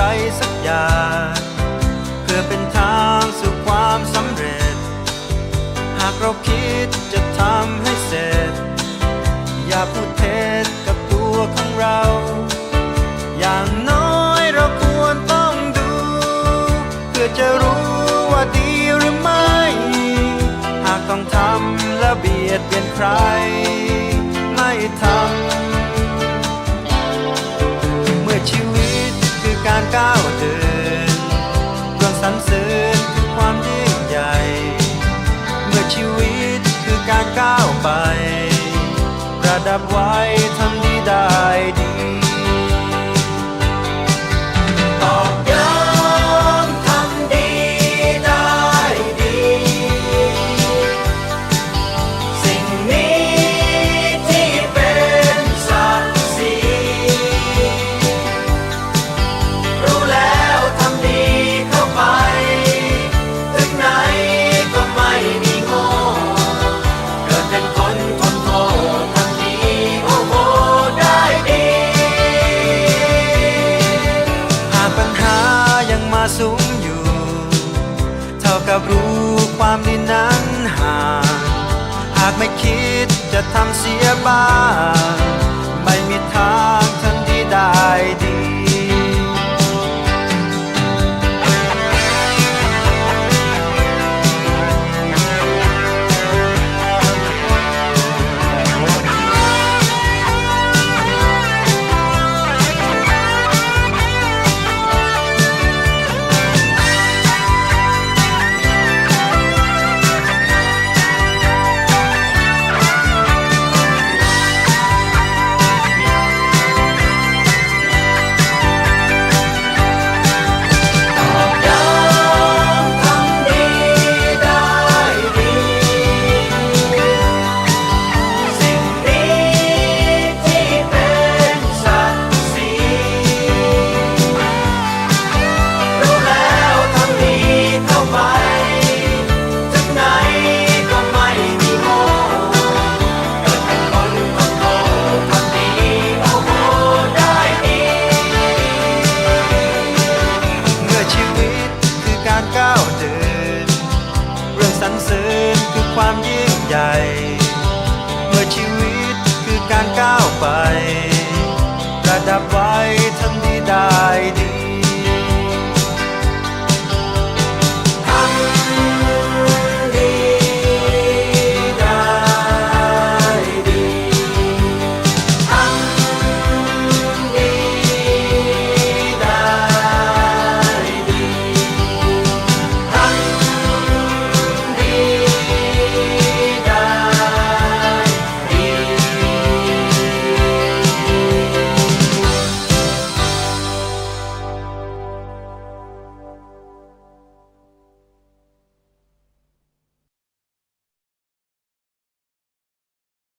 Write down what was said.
ไรสักอย่าง เพื่อเป็นทางสู่ความสำเร็จ หากเราคิดจะทำให้เสร็จ อย่าพูดเท็จกับตัวของเรา อย่างน้อยเราควรต้องดู เพื่อจะรู้ว่าดีหรือไม่ หากต้องทำและเบียดเบียนใคร ไม่ทำ การก้าวเดินเรื่องสรรเสริญคือความยิ่งใหญ่ เมื่อชีวิตคือการก้าวไป ระดับไว้ทำดีได้ดี สูงอยู่ เท่ากับรู้ความดีนั้นห่าง หากไม่คิดจะทำเสียบ้าง ความยิ่งใหญ่ เมื่อชีวิตคือการก้าวไประดับไว้